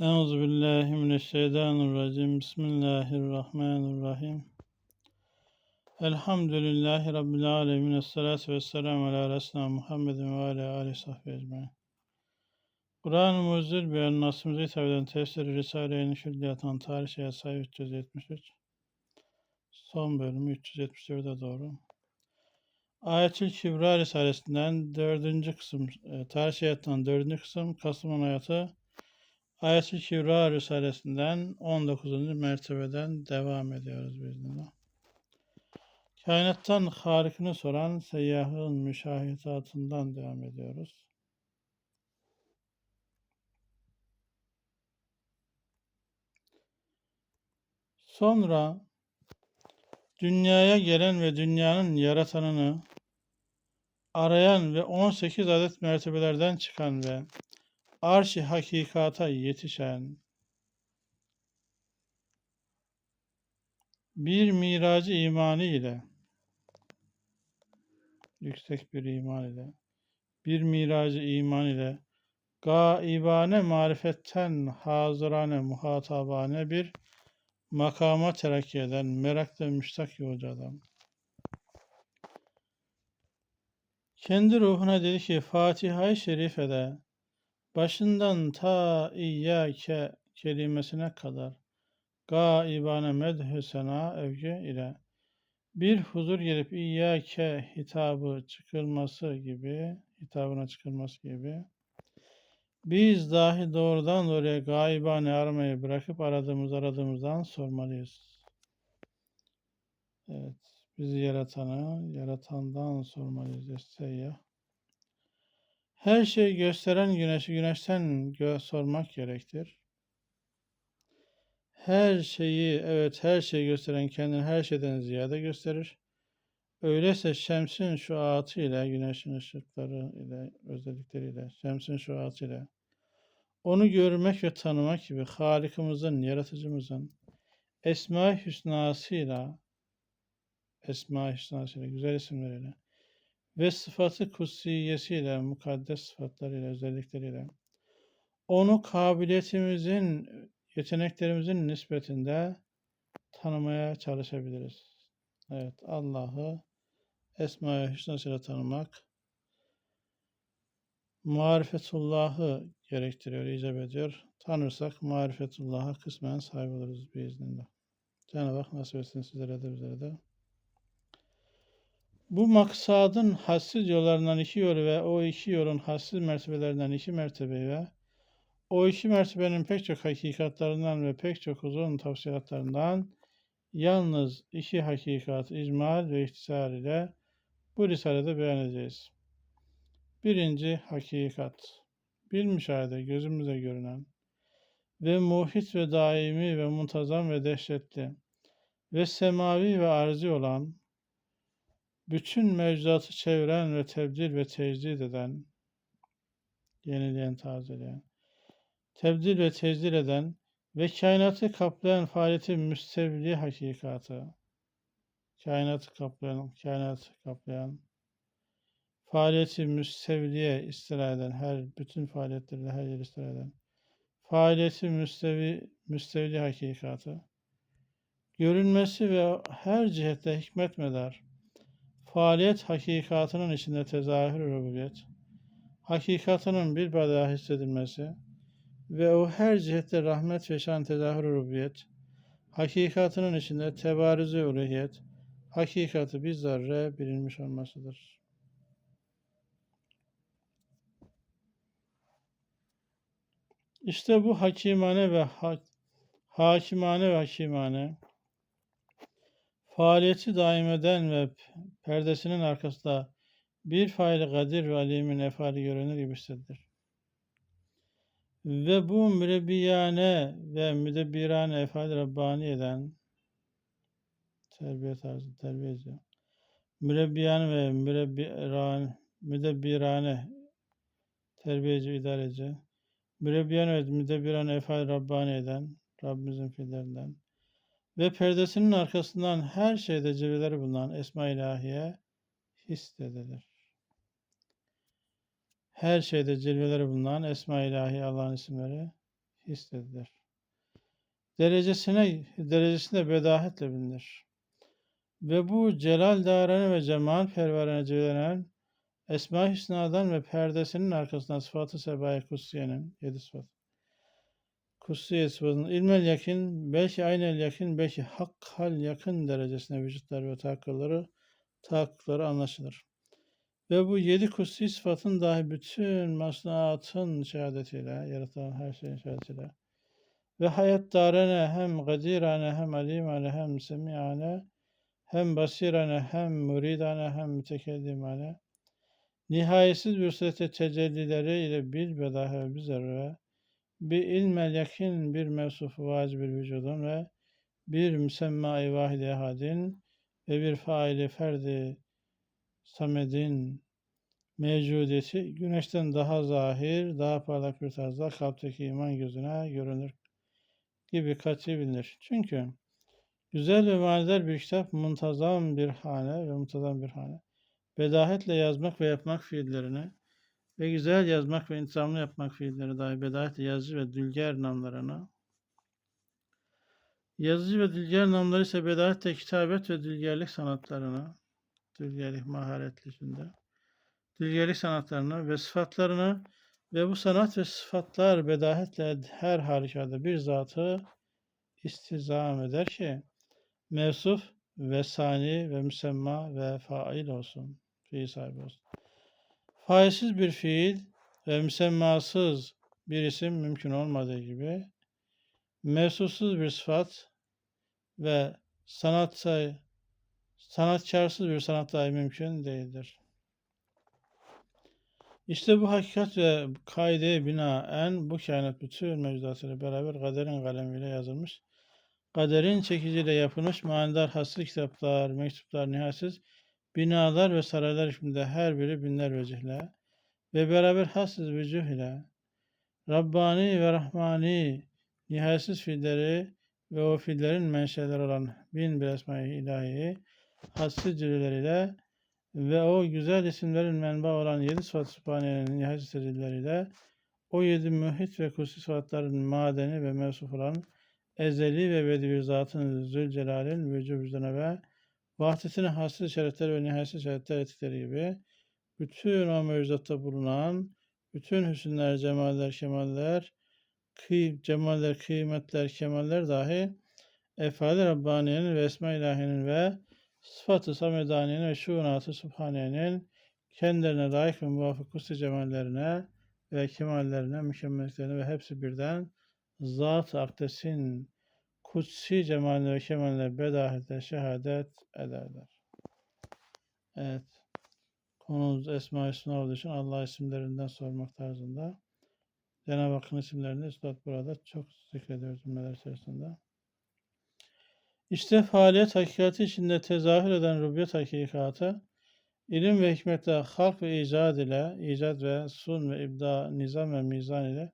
Euzu billahi mineşşeytanirracim. Bismillahirrahmanirrahim. Elhamdülillahi rabbil alamin. Essalatu vesselamu ala resulina Muhammedin ve ala alihi sahbihi ecmaîn. Kur'an-ı Mucizül Beyan Nasımıza hitap eden tefsiri Risale-i Nüşülliyat'ın tarih şeye sayı 373. Son bölümü 374'e doğru. Ayetül Kübra Risalesinden dördüncü kısım, e, tarih şeriattan dördüncü kısım, Kasım'ın hayatı Ayet-i Kübra Risalesinden 19. mertebeden devam ediyoruz biiznillah. Kainattan harikini soran seyyahın müşahidatından devam ediyoruz. Sonra dünyaya gelen ve dünyanın yaratanını arayan ve 18 adet mertebelerden çıkan ve arş-ı hakikata yetişen bir miracı imanı ile yüksek bir iman ile bir miracı iman ile gaibane marifetten hazırane muhatabane bir makama terakki eden merakla müştak yolcu adam. Kendi ruhuna dedi ki Fatiha-i Şerife'de başından ta İyyâke kelimesine kadar gaibane medhü sena övgü ile bir huzur gelip İyyâke hitabı çıkılması gibi, hitabına çıkılması gibi biz dahi doğrudan doğruya gaibane aramayı bırakıp aradığımız aradığımızdan sormalıyız. Evet, bizi yaratanı, yaratandan sormalıyız. Seyyah. Her şeyi gösteren güneşi güneşten gö- sormak gerektir. Her şeyi, evet her şeyi gösteren kendini her şeyden ziyade gösterir. Öyleyse şemsin şu ile, güneşin ışıkları ile, özellikleriyle, şemsin şu ile onu görmek ve tanımak gibi Halikimizin, Yaratıcımızın Esma-i Hüsnasıyla, Esma-i Hüsnasıyla, güzel isimleriyle ve sıfatı kutsiyesiyle, mukaddes sıfatlarıyla, özellikleriyle onu kabiliyetimizin, yeteneklerimizin nispetinde tanımaya çalışabiliriz. Evet, Allah'ı Esma-i Hüsna'sıyla tanımak, marifetullahı gerektiriyor, icap ediyor. Tanırsak marifetullah'a kısmen sahip oluruz biiznillah. Cenab-ı Hak nasip etsin sizlere de bizlere de. Bu maksadın hassiz yollarından iki yolu ve o iki yolun hassiz mertebelerinden iki mertebeyi ve o iki mertebenin pek çok hakikatlerinden ve pek çok uzun tavsiyetlerinden yalnız iki hakikat, icmal ve ihtisar ile bu risalede beyan edeceğiz. Birinci hakikat, bir müşahede gözümüze görünen ve muhit ve daimi ve muntazam ve dehşetli ve semavi ve arzi olan bütün mevcudatı çeviren ve tebdil ve tecdid eden, yenileyen, tazeleyen, tebdil ve tecdil eden ve kainatı kaplayan faaliyeti müstevli hakikatı, kainatı kaplayan, kainatı kaplayan, faaliyeti müstevliye istila eden, her bütün faaliyetleri her yer istila eden, faaliyeti müstevi, müstevli hakikatı, görünmesi ve her cihette hikmet medar, faaliyet hakikatının içinde tezahür rububiyet, hakikatının bir badaha hissedilmesi ve o her cihette rahmet ve şan tezahür rububiyet, hakikatının içinde tebarüzü uluhiyet, hakikati bir zarre bilinmiş olmasıdır. İşte bu hakimane ve ha hakimane ve hakimane faaliyeti daim eden ve perdesinin arkasında bir fail kadir ve alimin efali görünür gibi hissedilir. Ve bu mürebbiyane ve müdebbirane efali Rabbani eden terbiye tarzı, terbiye ediyor. Mürebbiyane ve mürebbirane, müdebbirane terbiyeci, idareci. Mürebbiyane ve müdebbirane efali Rabbani eden Rabbimizin fiillerinden ve perdesinin arkasından her şeyde cilveleri bulunan Esma ilahiye hissedilir. Her şeyde cilveleri bulunan Esma ilahi Allah'ın isimleri hissedilir. Derecesine, derecesinde bedahetle bilinir. Ve bu celal darene ve cemal perverene cilvelen Esma-i Hüsna'dan ve perdesinin arkasından sıfatı sebai kutsiyenin, yedi sıfat. Kutsiye sıfatının ilmel yakın, belki aynel yakın, belki hakkal yakın derecesine vücutları ve tahakkülleri, tahakkülleri anlaşılır. Ve bu yedi kutsi sıfatın dahi bütün masnuatın şehadetiyle, yaratılan her şeyin şehadetiyle ve hayat darene hem gadirane hem alimane hem semiane hem basirane hem muridane hem mütekellimane nihayetsiz bir surete tecellileri ile bil bedahe ve bizerre bir ilmel yakin bir mevsufu vacib bir vücudun ve bir müsemma-i vahid-i ehadin ve bir faili ferdi samedin mevcudiyeti güneşten daha zahir, daha parlak bir tarzda kalpteki iman gözüne görünür gibi kat'i bilinir. Çünkü güzel ve manidar bir kitap muntazam bir hane ve muntazam bir hane. Bedahetle yazmak ve yapmak fiillerini ve güzel yazmak ve intizamlı yapmak fiilleri dahi bedahetle yazıcı ve dülger namlarına Yazıcı ve dülger namları ise bedahetle kitabet ve dülgerlik sanatlarına, dülgerlik maharetlisinde, dülgerlik sanatlarına ve sıfatlarına ve bu sanat ve sıfatlar bedahetle her halükarda bir zatı istizam eder ki mevsuf ve sani ve müsemma ve fail olsun. Fiil sahibi olsun. Failsiz bir fiil ve müsemmasız bir isim mümkün olmadığı gibi mevsufsuz bir sıfat ve sanat sanatkarsız bir sanat dahi mümkün değildir. İşte bu hakikat ve kaideye binaen bu kainat bütün mevcudatıyla beraber kaderin kalemiyle yazılmış, kaderin çekiciyle yapılmış manidar hasır kitaplar, mektuplar, nihayetsiz binalar ve saraylar içinde her biri binler vecihle ve beraber hassiz vücuh ile Rabbani ve Rahmani nihayetsiz fiilleri ve o fiillerin menşeleri olan bin bir esma-i ilahi hassiz cilveleriyle ve o güzel isimlerin menba olan yedi sıfat sübhanenin nihayetsiz tecellileriyle o yedi mühit ve kutsi sıfatların madeni ve mevsuf olan ezeli ve ebedi bir zatın Zülcelal'in vücub ve vahdetine hasıl işaretler ve nihayetsiz işaretler ettikleri gibi bütün o mevcudatta bulunan bütün hüsünler, cemaller, kemaller, kıy, cemaller, kıymetler, kemaller dahi efali Rabbaniye'nin ve Esma İlahi'nin ve sıfatı Samedaniye'nin ve şuunatı Subhaniye'nin kendilerine layık ve muvafık kutsi cemallerine ve kemallerine, mükemmelliklerine ve hepsi birden Zat-ı Akdes'in kutsi cemaline ve kemaline bedahete şehadet ederler. Evet. Konumuz Esma-i olduğu için Allah isimlerinden sormak tarzında. Cenab-ı Hakk'ın isimlerini Üstad burada çok zikrediyor cümleler içerisinde. İşte faaliyet hakikati içinde tezahür eden rubiyet hakikatı, ilim ve hikmetle halk ve icat ile, icat ve sun ve ibda, nizam ve mizan ile,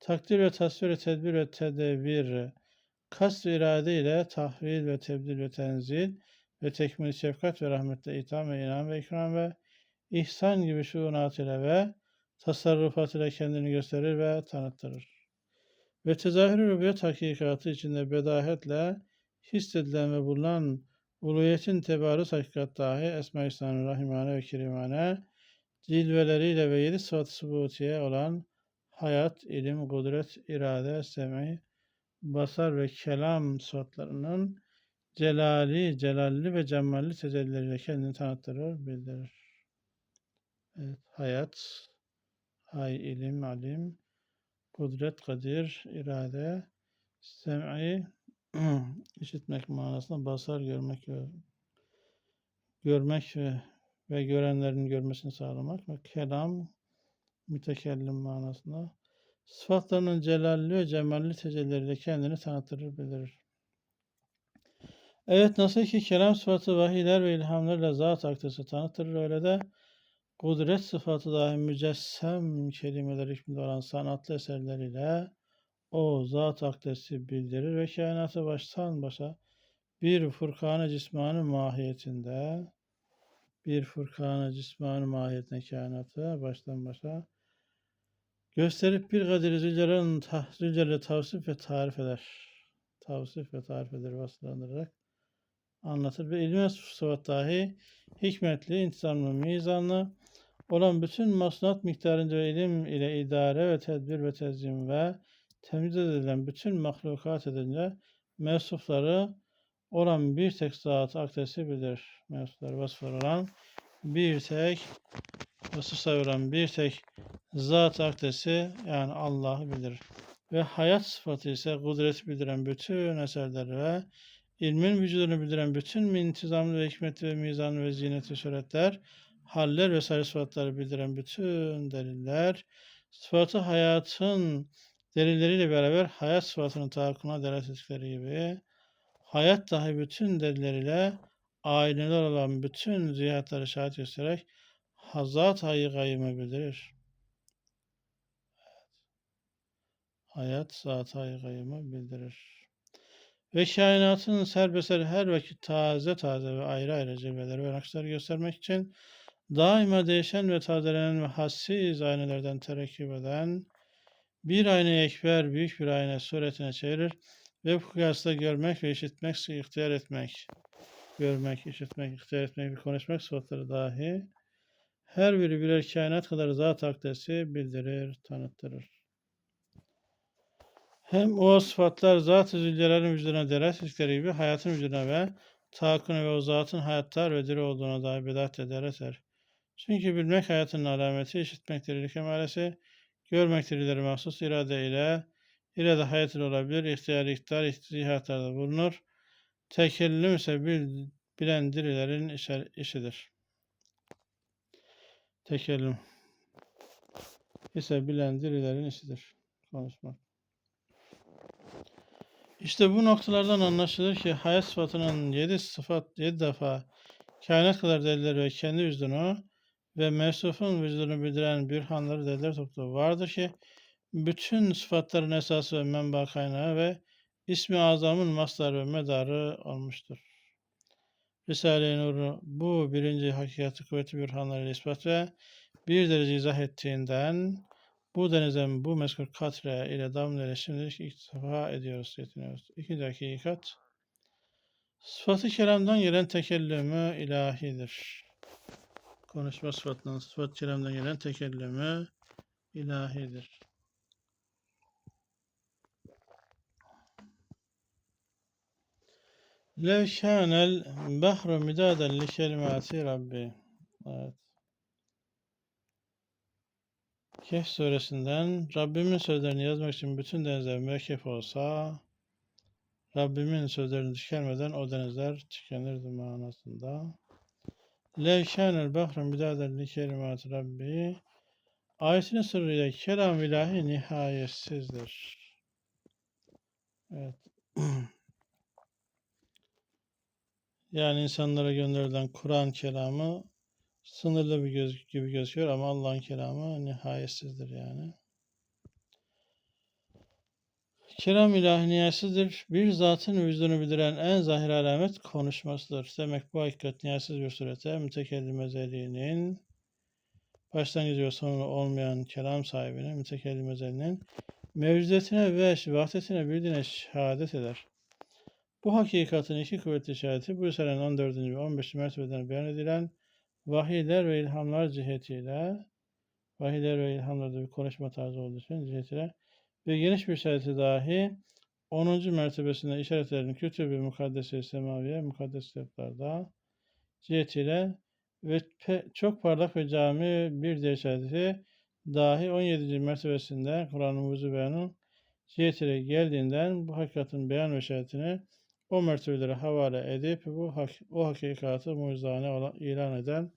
takdir ve tasvir ve tedbir ve tedevir, kast ve irade ile tahvil ve tebdil ve tenzil ve tekmil şefkat ve rahmetle itham ve inam ve ikram ve ihsan gibi şuunat ile ve tasarrufat ile kendini gösterir ve tanıttırır. Ve tezahür rubiyet hakikatı içinde bedahetle hissedilen ve bulunan uluhiyetin tebarız hakikat dahi Esma-i Hüsna'nın Rahimane ve Kerimane cilveleriyle ve yedi sıfat-ı olan hayat, ilim, kudret, irade, semi, basar ve kelam sıfatlarının celali, celalli ve cemalli tecellileriyle kendini tanıttırır, bildirir. Evet, hayat, hay, ilim, alim, kudret, kadir, irade, sem'i, işitmek manasında basar, görmek ve görmek ve, ve görenlerin görmesini sağlamak ve kelam, mütekellim manasında sıfatlarının celalli ve cemalli tecellileriyle kendini tanıtır, bildirir. Evet nasıl ki kelam sıfatı vahiyler ve ilhamlarla zat akdesi tanıtır öyle de kudret sıfatı dahi mücessem kelimeler hükmünde olan sanatlı eserleriyle o zat akdesi bildirir ve kainatı baştan başa bir furkanı cismanı mahiyetinde bir furkanı cismanı mahiyetinde kainatı baştan başa Gösterip bir Kadir Zülcelal'ın ta, tavsif ve tarif eder. Tavsif ve tarif eder vasıflandırarak anlatır ve ilmi sıfat dahi hikmetli, intizamlı, mizanlı olan bütün masnat miktarınca ve ilim ile idare ve tedbir ve tezyin ve temyiz edilen bütün mahlukat edince mevsufları olan bir tek zat akdesi bilir. Mevsufları vasıfları olan bir tek vasıfları olan bir tek zat akdesi yani Allah'ı bilir. Ve hayat sıfatı ise kudret bildiren bütün eserleri ve ilmin vücudunu bildiren bütün intizamlı ve hikmetli ve mizanlı ve zinetli suretler, haller ve sarı sıfatları bildiren bütün deliller, sıfatı hayatın delilleriyle beraber hayat sıfatının tahakkuna delalet ettikleri gibi, hayat dahi bütün delilleriyle aileler olan bütün ziyaretleri şahit göstererek hazat hayı gayyımı bildirir. Hayat zat hayı gayyımı bildirir. Ve kainatın serbeser her vakit taze taze ve ayrı ayrı cilveleri ve nakışları göstermek için daima değişen ve tazelenen ve hassiz aynelerden terekküp eden bir ayna ekber büyük bir ayna suretine çevirir ve bu kıyasla görmek ve işitmek, ihtiyar etmek, görmek, işitmek, ihtiyar etmek ve konuşmak sıfatları dahi her biri birer kainat kadar zat akdesi bildirir, tanıttırır. Hem o sıfatlar zat-ı zülcelal'in vücuduna delalet gibi hayatın vücuduna ve tahakkune ve o zatın hayattar ve diri olduğuna dair bedat delalet eder. Çünkü bilmek hayatın alameti, işitmek delili kemalesi, görmek delilleri mahsus irade ile, irade hayat ile olabilir, ihtiyar, iktidar, ihtiyahatlarda bulunur. Tekellüm ise bil, bilen dirilerin işidir. Tekellüm ise bilen dirilerin işidir. Konuşmak. İşte bu noktalardan anlaşılır ki hayat sıfatının yedi sıfat, yedi defa kainat kadar delilleri ve kendi vücudunu ve mevsufun vücudunu bildiren bir hanları deliller topluluğu vardır ki bütün sıfatların esası ve menba kaynağı ve ismi azamın mastar ve medarı olmuştur. Risale-i Nur'u bu birinci hakikati kuvveti bir hanlarıyla ispat ve bir derece izah ettiğinden bu denizden bu mezkur katre ile damlayla şimdilik iktifa ediyoruz, yetiniyoruz. İkinci hakikat, sıfatı kelamdan gelen tekellümü ilahidir. Konuşma sıfatından sıfat kelamdan gelen tekellümü ilahidir. Lev kânel behru midaden li kelimati Rabbi. Evet. Kehf suresinden Rabbimin sözlerini yazmak için bütün denizler mürekkep olsa Rabbimin sözlerini tükenmeden o denizler tükenirdi manasında. Lev kânel bahru midaden li kelimat Rabbi Ayetinin sırrıyla kelam ilahi nihayetsizdir. Evet. yani insanlara gönderilen Kur'an kelamı sınırlı bir göz gibi gözüküyor ama Allah'ın kelamı nihayetsizdir yani. Kelam ilahi nihayetsizdir. Bir zatın vücudunu bildiren en zahir alamet konuşmasıdır. Demek bu hakikat nihayetsiz bir surete mütekellim özelliğinin başlangıcı ve sonu olmayan kelam sahibinin mütekellim özelliğinin mevcudiyetine ve vahdetine bildiğine şehadet eder. Bu hakikatin iki kuvvetli şehadeti bu Risale'nin 14. ve 15. mertebeden beyan edilen vahiyler ve ilhamlar cihetiyle vahiyler ve ilhamlarda bir konuşma tarzı olduğu için cihetiyle ve geniş bir şeriti dahi 10. mertebesinde işaretlerin kötü bir mukaddese semaviye mukaddes kitaplarda cihetiyle ve çok parlak ve cami bir diğer işareti dahi 17. mertebesinde Kur'an'ın vuzu beyanı cihetiyle geldiğinden bu hakikatin beyan ve işaretini o mertebelere havale edip bu o hakikatı mucizane ilan eden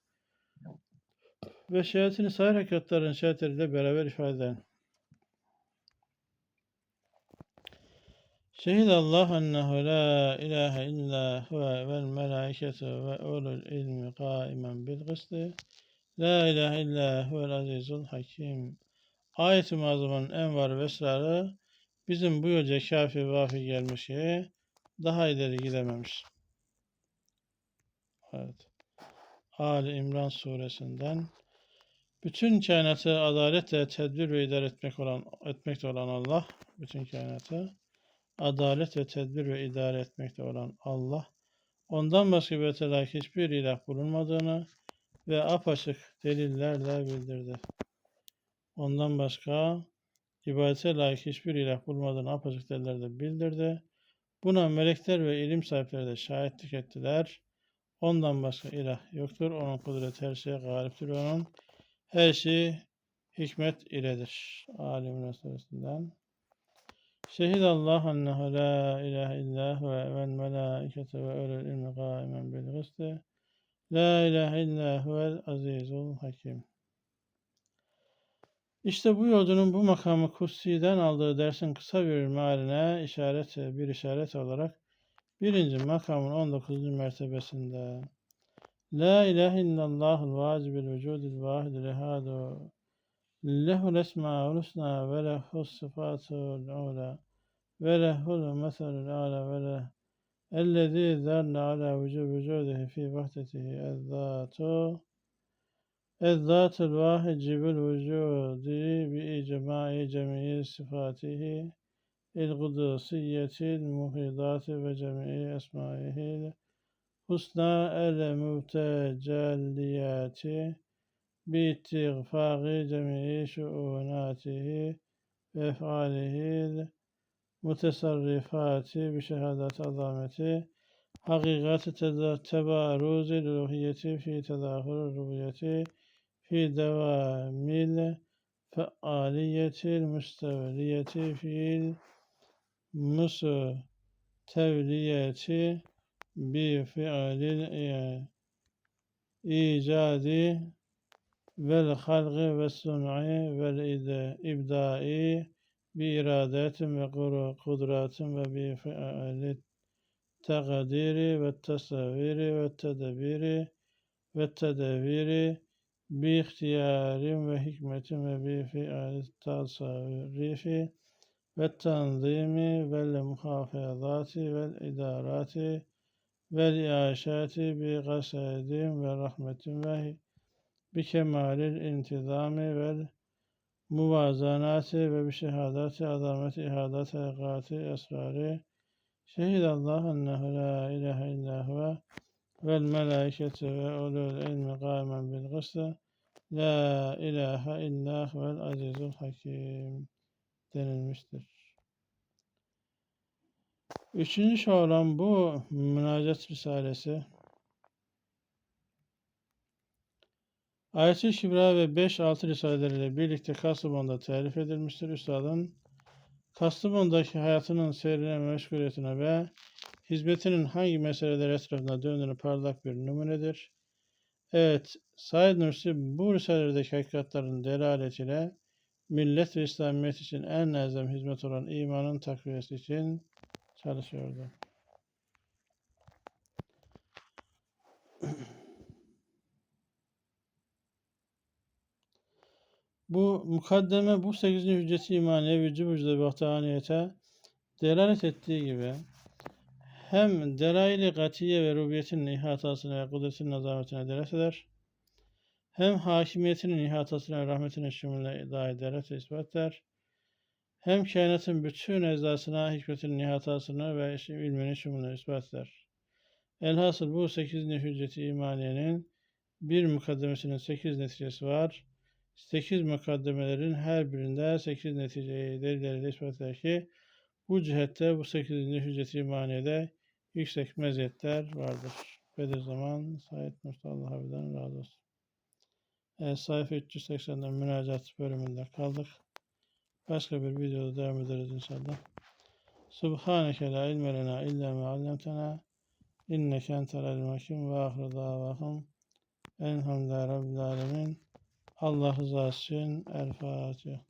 ve şehadetini sahih hakikatların şehadetleriyle beraber ifade eden. Şehid Allah ennehu la ilahe illa huve vel melaiketu ve ulul ilmi kaimen bil gısti. La ilahe illa huvel azizul hakim. Ayet-i Mazlum'un envar ve esrarı bizim bu yolca kafi vafi gelmiş ki daha ileri gidememiş. Evet. Ali İmran suresinden Bütün kainatı adaletle tedbir ve idare etmek olan etmekte olan Allah, bütün kainatı adalet ve tedbir ve idare etmekte olan Allah, ondan başka bir layık hiçbir ilah bulunmadığını ve apaçık delillerle bildirdi. Ondan başka ibadete layık hiçbir ilah bulunmadığını apaçık delillerle bildirdi. Buna melekler ve ilim sahipleri de şahitlik ettiler. Ondan başka ilah yoktur. Onun kudreti her şeye galiptir. Onun her şeyi hikmet iledir. Ali suresinden. Şehid Allah ennehu la ilahe illa huve vel melaikete ve ölül ilmi gaimen bil gısti. La ilahe illa huvel azizul hakim. İşte bu yolcunun bu makamı kutsi'den aldığı dersin kısa bir mealine işaret, bir işaret olarak birinci makamın 19. mertebesinde. La ilahe illallahul vacibül vücudil vahidil ehadu lehul esma'ul husna ve lehus sıfatul ula ve lehul meselul ala ve leh. Ellezî zerne ala vücub vücudihi fi vahdetihi ezzâtu الذات الواحد الوجود بإجماع جميع صفاته القدسية المفيدات وجميع أسمائه الحسنى المتجليات باتفاق جميع شؤوناته وأفعاله المتصرفات بشهادة عظمته حقيقة تبارز الألوهية في تظاهر الربوبية في دوام الفعالية المستولية في المستولية بفعل الإيجاد والخلق والصنع والإبداع بإرادات وقدرات وبفعل التقدير والتصوير والتدبير والتدبير bi ihtiyarim ve hikmetim ve bi fi'alet tasarifi ve tanzimi vel muhafazati vel idarati vel iaşati bi gasedim ve rahmetim ve bi kemalil intizami vel muvazanati ve bi şehadati azameti ihadati gati esrari şehidallah ennehu la ilahe illa huve huvel azizul hakim denilmiştir. Üçüncü şey bu münacat risalesi Ayet-i Şibra ve 5-6 risaleleriyle birlikte Kastamonu'da telif edilmiştir. Üstadın Kastamonu'daki hayatının seyrine, meşguliyetine ve hizmetinin hangi meseleler etrafında döndüğünü parlak bir numunedir. Evet, Said Nursi bu risalelerdeki hakikatlerin delaletiyle millet ve İslamiyet için en elzem hizmet olan imanın takviyesi için çalışıyordu. Bu mukaddeme bu 8. hücceti imaniye vücub vücuda vahdaniyete delalet ettiği gibi hem delail-i gatiye ve rubiyetinin ihatasına ve kudretinin azametine delalet eder, hem hakimiyetinin ihatasına ve rahmetine şumule dahi delalet ispat eder, hem kainatın bütün ecdasına hikmetinin ihatasını ve ilmini şumule ispat eder. Elhasıl bu 8. hücceti imaniyenin bir mukaddemesinin 8 neticesi var. 8 mukaddemelerin her birinde 8 neticeyi delilleriyle ispat eder ki bu cihette bu 8. hücceti imaniyede yüksek meziyetler vardır. Bediüzzaman Said Allah abiden razı olsun. Evet, sayfa 380'den münacat bölümünde kaldık. Başka bir videoda devam ederiz inşallah. Subhaneke la ilme lena illa ma allamtena inneke entel alim ve ahir davahum elhamdülillahi rabbil alemin. Allah rızası için El Fatiha.